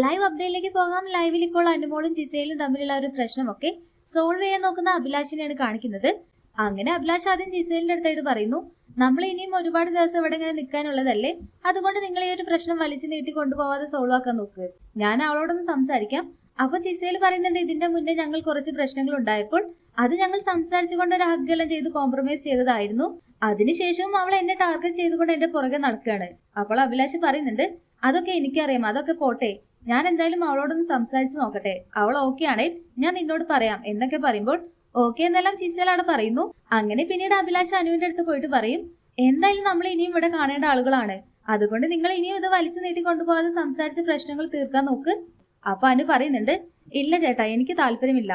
Live അപ്ഡേറ്റിലേക്ക് പോകാം. ലൈവിൽ ഇപ്പോൾ അനുമോളും ജിസയിലും തമ്മിലുള്ള ഒരു പ്രശ്നമൊക്കെ സോൾവ് ചെയ്യാൻ നോക്കുന്ന അഭിലാഷിനെയാണ് കാണിക്കുന്നത്. അങ്ങനെ അഭിലാഷ് ആദ്യം ജിസേലിന്റെ അടുത്തായിട്ട് പറയുന്നു നമ്മൾ ഇനിയും ഒരുപാട് ദിവസം ഇവിടെ ഇങ്ങനെ നിൽക്കാനുള്ളതല്ലേ അതുകൊണ്ട് നിങ്ങൾ ഈ ഒരു പ്രശ്നം വലിച്ചു നീട്ടി കൊണ്ടുപോവാതെ സോൾവ് ആക്കാൻ നോക്ക്. ഞാൻ അവളോടൊന്ന് സംസാരിക്കാം. അപ്പൊ ജിസേൽ പറയുന്നുണ്ട് ഇതിന്റെ മുന്നേ ഞങ്ങൾ കുറച്ച് പ്രശ്നങ്ങൾ ഉണ്ടായപ്പോൾ അത് ഞങ്ങൾ സംസാരിച്ചുകൊണ്ട് ഒരു ഹഗ്ഗെല്ലാം ചെയ്ത് കോംപ്രമൈസ് ചെയ്തതായിരുന്നു. അതിനുശേഷവും അവൾ എന്നെ ടാർഗറ്റ് ചെയ്തുകൊണ്ട് എന്റെ പുറകെ നടക്കുകയാണ്. അപ്പോൾ അഭിലാഷ് പറയുന്നുണ്ട് അതൊക്കെ എനിക്കറിയാം. അതൊക്കെ പോട്ടെ. ഞാൻ എന്തായാലും അവളോടൊന്ന് സംസാരിച്ചു നോക്കട്ടെ. അവൾ ഓക്കെ ആണേ. ഞാൻ നിന്നോട് പറയാം. എന്നൊക്കെ പറയുമ്പോൾ ഓക്കെ എന്നെല്ലാം ചിസലാണ് പറയുന്നു. അങ്ങനെ പിന്നീട് അഭിലാഷ് അനുവിന്റെ അടുത്ത് പോയിട്ട് പറയും എന്തായാലും നമ്മൾ ഇനിയും ഇവിടെ കാണേണ്ട ആളുകളാണ്. അതുകൊണ്ട് നിങ്ങൾ ഇനിയും ഇത് വലിച്ചു നീട്ടി കൊണ്ടുപോകാതെ സംസാരിച്ച് പ്രശ്നങ്ങൾ തീർക്കാൻ നോക്ക്. അപ്പൊ അനു പറയുന്നുണ്ട് ഇല്ല ചേട്ടാ എനിക്ക് താല്പര്യമില്ല.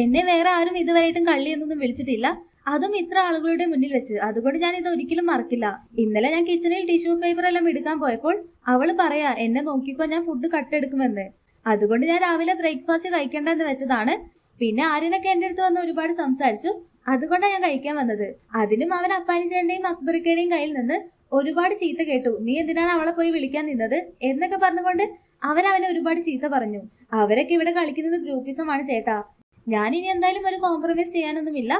എന്നെ വേറെ ആരും ഇതുവരെയായിട്ടും കള്ളി എന്നൊന്നും വിളിച്ചിട്ടില്ല. അതും ഇത്ര ആളുകളുടെ മുന്നിൽ വെച്ച്. അതുകൊണ്ട് ഞാൻ ഇത് ഒരിക്കലും മറക്കില്ല. ഇന്നലെ ഞാൻ കിച്ചണിൽ ടിഷ്യൂ പേപ്പർ എല്ലാം എടുക്കാൻ പോയപ്പോൾ അവൾ പറയാ എന്നെ നോക്കിക്കോ ഞാൻ ഫുഡ് കട്ടെടുക്കുമെന്ന് അതുകൊണ്ട് ഞാൻ രാവിലെ ബ്രേക്ക്ഫാസ്റ്റ് കഴിക്കേണ്ടെന്ന് വെച്ചതാണ്. പിന്നെ ആര്യനൊക്കെ എന്റെ അടുത്ത് വന്ന് ഒരുപാട് സംസാരിച്ചു. അതുകൊണ്ടാണ് ഞാൻ കഴിക്കാൻ വന്നത്. അതിനും അവൻ അപ്പാനിച്ചേന്റെയും അക്ബറിക്കയുടെയും കയ്യിൽ നിന്ന് ഒരുപാട് ചീത്ത കേട്ടു. നീ എന്തിനാണ് അവളെ പോയി വിളിക്കാൻ നിന്നത്? എന്നൊക്കെ പറഞ്ഞുകൊണ്ട് അവൻ അവനെ ഒരുപാട് ചീത്ത പറഞ്ഞു. അവരൊക്കെ ഇവിടെ കളിക്കുന്നത് ഗ്രൂപ്പിസമാണ് ചേട്ടാ. ഇനി എന്തായാലും ഒരു കോംപ്രമൈസ് ചെയ്യാനൊന്നുമില്ല.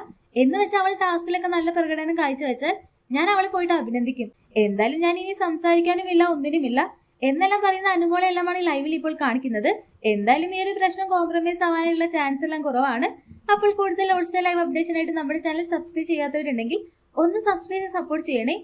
എന്ന് വെച്ചാൽ അവൾ ടാസ്കിലൊക്കെ നല്ല പ്രകടനം കാഴ്ചവെച്ചാൽ ഞാൻ അവളെ പോയിട്ട് അഭിനന്ദിക്കും. എന്തായാലും ഞാൻ ഇനി സംസാരിക്കാനുമില്ല ഒന്നിനുമില്ല. എന്നെല്ലാം പറയുന്ന അനുമോളെ എല്ലാമാണ് ലൈവിൽ ഇപ്പോൾ കാണിക്കുന്നത്. എന്തായാലും ഈ ഒരു പ്രശ്നം കോംപ്രമൈസ് ആവാനുള്ള ചാൻസ് എല്ലാം കുറവാണ്. അപ്പോൾ കൂടുതൽ ഓൾസോ ലൈവ് അപ്ഡേഷൻ ആയിട്ട് നമ്മുടെ ചാനൽ സബ്സ്ക്രൈബ് ചെയ്യാത്തവരുണ്ടെങ്കിൽ ഒന്ന് സബ്സ്ക്രൈബ് ചെയ്ത് സപ്പോർട്ട് ചെയ്യണേ.